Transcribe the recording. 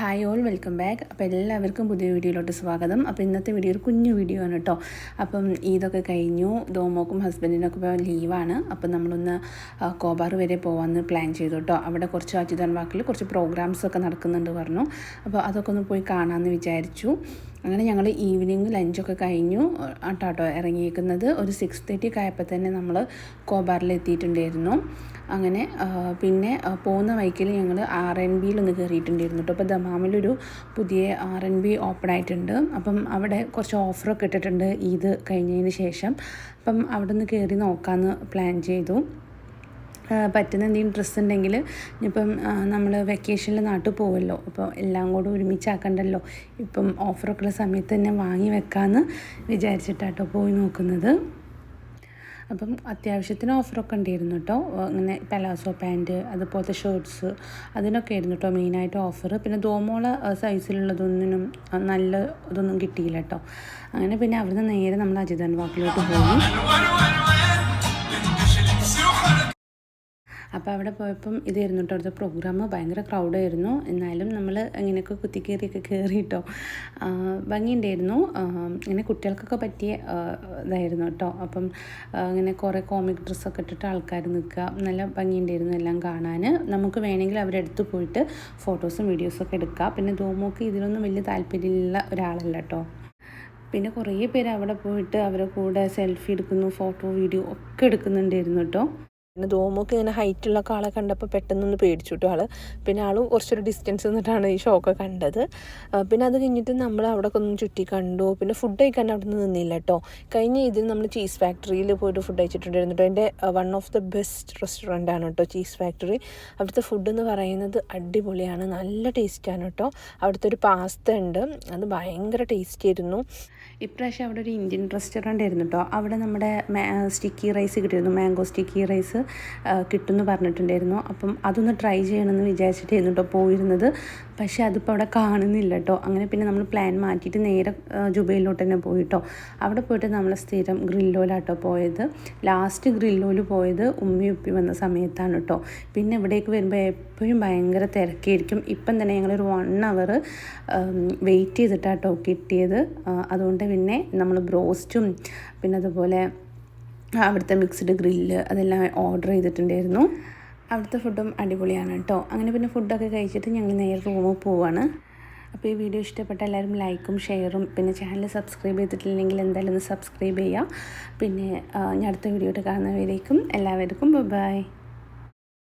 Hi all welcome back അപ്പോൾ എല്ലാവർക്കും പുതിയ വീഡിയോയിലോട്ട് സ്വാഗതം. അപ്പോൾ ഇന്നത്തെ വീഡിയോ ഒരു കുഞ്ഞു വീഡിയോ ആണ് കേട്ടോ. അപ്പം ഇതൊക്കെ കഴിഞ്ഞു. ദോമോക്കും ഹസ്ബൻഡിനൊക്കെ ഇപ്പോൾ ലീവാണ് അപ്പം നമ്മളൊന്ന് കോബാർ വരെ പോകാമെന്ന് പ്ലാൻ ചെയ്തു കേട്ടോ. അവിടെ കുറച്ച് അച്യുതൻ വാക്കിൽ കുറച്ച് പ്രോഗ്രാംസൊക്കെ നടക്കുന്നുണ്ട് പറഞ്ഞു. അപ്പോൾ അതൊക്കെ ഒന്ന് പോയി കാണാമെന്ന് വിചാരിച്ചു. അങ്ങനെ ഞങ്ങൾ ഈവനിങ് ലഞ്ചൊക്കെ കഴിഞ്ഞു. ആട്ടോ ഇറങ്ങിയേക്കുന്നത്. ഒരു സിക്സ് തേർട്ടി ആയപ്പോൾ തന്നെ നമ്മൾ കോബാറിൽ എത്തിയിട്ടുണ്ടായിരുന്നു അങ്ങനെ പിന്നെ പോകുന്ന വഴിക്കിൽ ഞങ്ങൾ ആർ എൻ ബിയിൽ ഒന്ന് കയറിയിട്ടുണ്ടായിരുന്നു കേട്ടോ. അപ്പോൾ ദമാമിലൊരു പുതിയ ആർ എൻ ബി ഓപ്പൺ ആയിട്ടുണ്ട്. അപ്പം അവിടെ കുറച്ച് ഓഫറൊക്കെ ഇട്ടിട്ടുണ്ട്. ഈദ് കഴിഞ്ഞതിന് ശേഷം. അപ്പം അവിടെ നിന്ന് കയറി നോക്കാമെന്ന് പ്ലാൻ ചെയ്തു. പറ്റുന്ന എന്തെങ്കിലും ഡ്രസ്സ് ഉണ്ടെങ്കിൽ ഇപ്പം നമ്മൾ വെക്കേഷനിൽ നാട്ടിൽ പോകുമല്ലോ അപ്പോൾ എല്ലാം കൂടെ ഒരുമിച്ചാക്കണ്ടല്ലോ. ഇപ്പം ഓഫറൊക്കെ ഉള്ള സമയത്ത് തന്നെ വാങ്ങി വെക്കാമെന്ന് വിചാരിച്ചിട്ടാട്ടോ പോയി നോക്കുന്നത്. അപ്പം അത്യാവശ്യത്തിന് ഓഫറൊക്കെ ഉണ്ടായിരുന്നു കേട്ടോ അങ്ങനെ പലാസോ പാന്റ് അതുപോലത്തെ ഷർട്ട്സ് അതിനൊക്കെ ആയിരുന്നു കേട്ടോ മെയിനായിട്ട് ഓഫർ പിന്നെ ദോമോള സൈസിലുള്ളതൊന്നിനും നല്ല ഇതൊന്നും കിട്ടിയില്ല കേട്ടോ അങ്ങനെ പിന്നെ അവിടുന്ന് നേരെ നമ്മൾ അജിതൻ വാക്കിലോട്ട് പോയി. അപ്പോൾ അവിടെ പോയപ്പം ഇതായിരുന്നു കേട്ടോ അവിടുത്തെ പ്രോഗ്രാം ഭയങ്കര ക്രൗഡായിരുന്നു എന്നാലും നമ്മൾ ഇങ്ങനെയൊക്കെ കുത്തിക്കേറിയൊക്കെ കയറിയിട്ടോ. ഭംഗിയുണ്ടായിരുന്നു. ഇങ്ങനെ കുട്ടികൾക്കൊക്കെ പറ്റിയ ഇതായിരുന്നു കേട്ടോ. അപ്പം ഇങ്ങനെ കുറേ കോമിക് ഡ്രസ്സൊക്കെ ഇട്ടിട്ട് ആൾക്കാർ നിൽക്കുക. നല്ല ഭംഗിയുണ്ടായിരുന്നു എല്ലാം കാണാൻ. നമുക്ക് വേണമെങ്കിൽ അവരെടുത്ത് പോയിട്ട് ഫോട്ടോസും വീഡിയോസൊക്കെ എടുക്കാം. പിന്നെ ധോമോക്ക് ഇതിലൊന്നും വലിയ താല്പര്യമുള്ള ഒരാളല്ല കേട്ടോ. പിന്നെ കുറേ പേര് അവിടെ പോയിട്ട് അവരെ കൂടെ സെൽഫി എടുക്കുന്നു ഫോട്ടോ വീഡിയോ ഒക്കെ എടുക്കുന്നുണ്ടായിരുന്നു കേട്ടോ. പിന്നെ ധോമൊക്കെ ഇങ്ങനെ ഹൈറ്റുള്ള ആളെ കണ്ടപ്പോൾ പെട്ടെന്നൊന്ന് പേടിച്ചു കിട്ടും ആൾ. പിന്നെ ആൾ കുറച്ചൊരു ഡിസ്റ്റൻസ് നിന്നിട്ടാണ് ഈ ഷോക്കെ കണ്ടത്. പിന്നെ അത് കഴിഞ്ഞിട്ട് നമ്മൾ അവിടെ ഒന്ന് ചുറ്റി കണ്ടു. പിന്നെ ഫുഡ് കഴിക്കാൻ അവിടെ നിന്ന് നിന്നില്ല കേട്ടോ കഴിഞ്ഞ ഇതിൽ നമ്മൾ ചീസ് ഫാക്ടറിയിൽ പോയിട്ട് ഫുഡ് കഴിച്ചിട്ടുണ്ടായിരുന്നു കേട്ടോ എന്റെ one of the best restaurant ആണ് കേട്ടോ ചീസ് ഫാക്ടറി അവിടുത്തെ ഫുഡ് എന്ന് പറയുന്നത് അടിപൊളിയാണ്. നല്ല ടേസ്റ്റാണ് കേട്ടോ അവിടുത്തെ ഒരു പാസ്ത ഉണ്ട്. അത് ഭയങ്കര ടേസ്റ്റി ആയിരുന്നു. ഇപ്രാവശ്യം അവിടെ ഒരു ഇന്ത്യൻ റെസ്റ്റോറന്റ് ആയിരുന്നു കേട്ടോ അവിടെ നമ്മുടെ സ്റ്റിക്കി റൈസ് കിട്ടിയിരുന്നു. മാംഗോ സ്റ്റിക്കി റൈസ് കിട്ടുമെന്ന് പറഞ്ഞിട്ടുണ്ടായിരുന്നു. അപ്പം അതൊന്ന് ട്രൈ ചെയ്യണമെന്ന് വിചാരിച്ചിട്ടായിരുന്നു കേട്ടോ പോയിരുന്നത്. പക്ഷേ അതിപ്പോൾ അവിടെ കാണുന്നില്ല കേട്ടോ അങ്ങനെ പിന്നെ നമ്മൾ പ്ലാൻ മാറ്റിയിട്ട് നേരെ ജുബയിലോട്ട് തന്നെ പോയിട്ടോ അവിടെ പോയിട്ട് നമ്മൾ സ്ഥിരം ഗ്രില്ലോലാട്ടോ പോയത്. ലാസ്റ്റ് ഗ്രില്ലോയിൽ പോയത് ഉമ്മി ഉപ്പി വന്ന സമയത്താണ് കേട്ടോ പിന്നെ ഇവിടേക്ക് വരുമ്പോൾ എപ്പോഴും ഭയങ്കര തിരക്കായിരിക്കും. ഇപ്പം തന്നെ ഞങ്ങളൊരു വൺ അവർ വെയിറ്റ് ചെയ്തിട്ടാട്ടോ കിട്ടിയത്. അതുകൊണ്ട് പിന്നെ നമ്മൾ ബ്രോസ്റ്റും പിന്നെ അതുപോലെ അവിടുത്തെ മിക്സ്ഡ് ഗ്രില്ല് അതെല്ലാം ഓർഡർ ചെയ്തിട്ടുണ്ടായിരുന്നു. അവിടുത്തെ ഫുഡും അടിപൊളിയാണ് കേട്ടോ അങ്ങനെ പിന്നെ ഫുഡൊക്കെ കഴിച്ചിട്ട് ഞങ്ങൾ നേരെ റൂമിൽ പോവാണ്. അപ്പോൾ ഈ വീഡിയോ ഇഷ്ടപ്പെട്ട എല്ലാവരും ലൈക്കും ഷെയറും പിന്നെ ചാനൽ സബ്സ്ക്രൈബ് ചെയ്തിട്ടില്ലെങ്കിൽ എന്തായാലും ഒന്ന് സബ്സ്ക്രൈബ് ചെയ്യുക പിന്നെ ഞാൻ അടുത്ത വീഡിയോ കാണുന്നവരേക്കും എല്ലാവർക്കും ബൈ